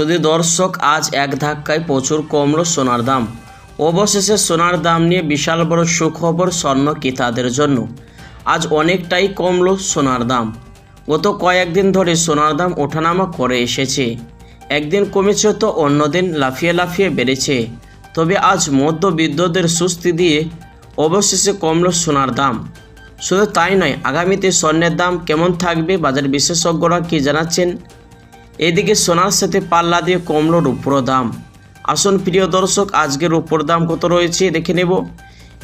শুধু দর্শক আজ এক ধাক্কায় প্রচুর কমলো সোনার দাম, অবশেষে সোনার দাম নিয়ে বিশাল বড় সুখবর স্বর্ণ ক্রেতাদের জন্য। আজ অনেকটাই কমলো সোনার দাম। গত কয়েকদিন ধরে সোনার দাম ওঠানামা করে এসেছে। একদিন কমেছে তো অন্যদিন লাফিয়ে লাফিয়ে বেড়েছে। তবে আজ মধ্যবিত্তদের সুস্তি দিয়ে অবশেষে কমলো সোনার দাম। শুধু তাই নয়, আগামীতে স্বর্ণের দাম কেমন থাকবে বাজার বিশেষজ্ঞরা কি জানাচ্ছেন? এদিকে সোনার সাথে পাল্লা দিয়ে কমলো রূপোর দাম। আসুন প্রিয় দর্শক আজকে রূপোর দাম কত রয়েছে দেখে নেব।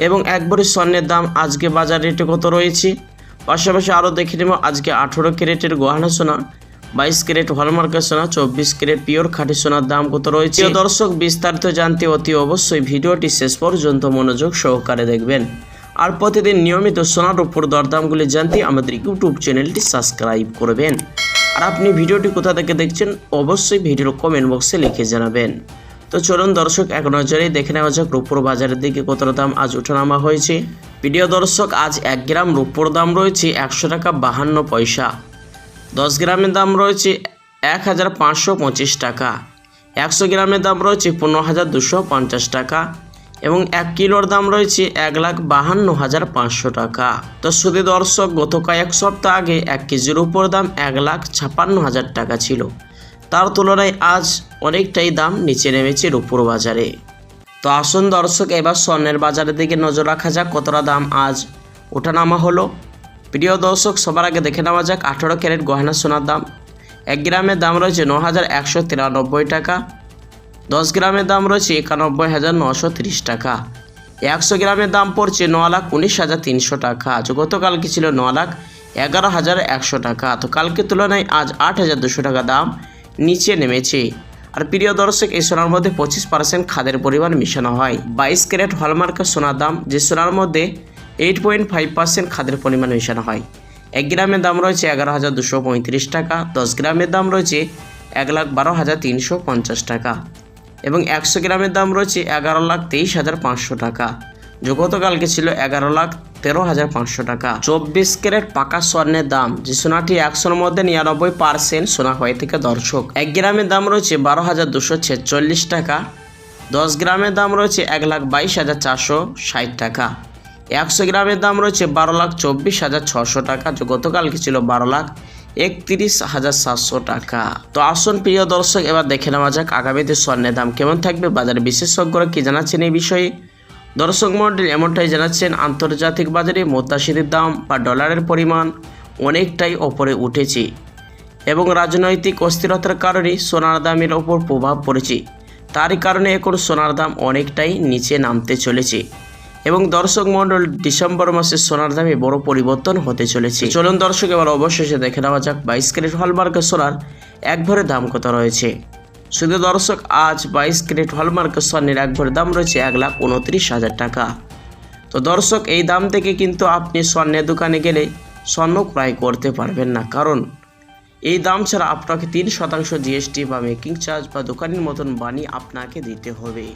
এবং একবারে স্বর্ণের দাম আজকে বাজার রেটে কত রয়েছে? পাশাপাশি আরও দেখে নেব, আজকে আঠেরো ক্যারেটের গহনা সোনা, বাইশ ক্যারেট হলমার্কের সোনা, চব্বিশ ক্যারেট পিওর খাঁটি সোনার দাম কত রয়েছে? প্রিয় দর্শক, বিস্তারিত জানতে অতি অবশ্যই ভিডিওটি শেষ পর্যন্ত মনোযোগ সহকারে দেখবেন। আর প্রতিদিন নিয়মিত সোনার উপর দরদামগুলি জানতে আমাদের ইউটিউব চ্যানেলটি সাবস্ক্রাইব করবেন। আর আপনি ভিডিওটি কোথা থেকে দেখছেন, অবশ্যই ভিডিওর কমেন্ট বক্সে লিখে জানাবেন। তো চলুন দর্শক, এক নজরেই দেখে নেওয়া যাক রূপোর বাজারের দিকে কতটা দাম আজ ওঠানামা হয়েছে। প্রিয় দর্শক, আজ এক গ্রাম রূপোর দাম রয়েছে একশো টাকা বাহান্ন পয়সা। দশ গ্রামের দাম রয়েছে এক হাজার পাঁচশো পঁচিশ টাকা। একশো গ্রামের দাম রয়েছে পনেরো হাজার দুশো পঞ্চাশ টাকা। এবং এক কিলোর দাম রয়েছে এক লাখ বাহান্ন হাজার পাঁচশো টাকা। তো শুধু দর্শক, গত কয়েক সপ্তাহ আগে এক কেজির উপর দাম এক লাখ ছাপান্ন হাজার টাকা ছিল। তার তুলনায় আজ অনেকটাই দাম নিচে নেমেছে রূপুর বাজারে। তো আসুন দর্শক, এবার স্বর্ণের বাজারের দিকে নজর রাখা যাক, কতটা দাম আজ ওঠানামা হলো। প্রিয় দর্শক, সবার আগে দেখে নেওয়া যাক, আঠেরো ক্যারেট গয়না সোনার দাম। এক গ্রামের দাম রয়েছে ন হাজার একশো তিরানব্বই টাকা। দশ গ্রামের দাম রয়েছে একানব্বই হাজার নশো তিরিশ টাকা। একশো গ্রামের দাম পড়ছে ন লাখ উনিশ হাজার তিনশো টাকা। আজ গতকালকে ছিল ন লাখ এগারো হাজার একশো টাকা। তো কালকে তুলনায় আজ আট হাজার দুশো টাকা দাম নিচে নেমেছে। আর প্রিয় দর্শক, এই সোনার মধ্যে পঁচিশ পার্সেন্ট খাদের পরিমাণ মিশানো হয়। বাইশ ক্যারেট হলমার্কের সোনার দাম যে সোনার মধ্যে এইট পয়েন্ট ফাইভ পার্সেন্ট খাদের পরিমাণ মেশানো হয়। এক গ্রামের দাম রয়েছে এগারো হাজার দুশো পঁয়ত্রিশ টাকা। দশ গ্রামের দাম রয়েছে এক লাখ বারো হাজার তিনশো পঞ্চাশ টাকা। এবং একশো গ্রামের দাম রয়েছে এগারো লাখ তেইশ হাজার পাঁচশো টাকা। গতকালকে ছিল এগারো লাখ তেরো হাজার পাঁচশো টাকা। চব্বিশ ক্যারেট পাকা স্বর্ণের দাম, যে সোনাটি একশোর মধ্যে নিরানব্বই পার্সেন্ট সোনা হয়ে থেকে দর্শক। এক গ্রামের দাম রয়েছে বারো হাজার দুশো ছেচল্লিশ টাকা। দশ গ্রামের দাম রয়েছে এক লাখ বাইশ হাজার চারশো ষাট টাকা। একশো গ্রামের দাম রয়েছে বারো লাখ চব্বিশ হাজার ছশো টাকা। গতকালকে ছিল বারো লাখ একত্রিশ হাজার সাতশো টাকা। তো আসুন প্রিয় দর্শক, এবার দেখে নেওয়া যাক আগামীতে স্বর্ণের দাম কেমন থাকবে। বাজারে বিশেষজ্ঞরা কি জানাচ্ছেন এই বিষয়ে? দর্শক মন্ডলী এমনটাই জানাচ্ছেন, আন্তর্জাতিক বাজারে মুদ্রাস্ফীতির দাম বা ডলারের পরিমাণ অনেকটাই ওপরে উঠেছে এবং রাজনৈতিক অস্থিরতার কারণে সোনার দামের ওপর প্রভাব পড়েছে। তার কারণে এখন সোনার দাম অনেকটাই নিচে নামতে চলেছে। এবং দর্শক মণ্ডল, ডিসেম্বর মাসে সোনার দামে বড় পরিবর্তন হতে চলেছে। চলুন দর্শক, এবার অবশেষে দেখে নেওয়া যাক, বাইশ ক্যারেট হলমার্কের সোনার এক ভরে দাম কত রয়েছে। শুধু দর্শক, আজ বাইশ ক্যারেট হলমার্কের স্বর্ণের এক ভরে দাম রয়েছে এক লাখ উনত্রিশ হাজার টাকা। তো দর্শক, এই দাম থেকে কিন্তু আপনি স্বর্ণের দোকানে গেলে স্বর্ণ ক্রয় করতে পারবেন না। কারণ এই দাম ছাড়া আপনাকে তিন শতাংশ জিএসটি বা মেকিং চার্জ বা দোকানের মতন বানিয়ে আপনাকে দিতে হবে।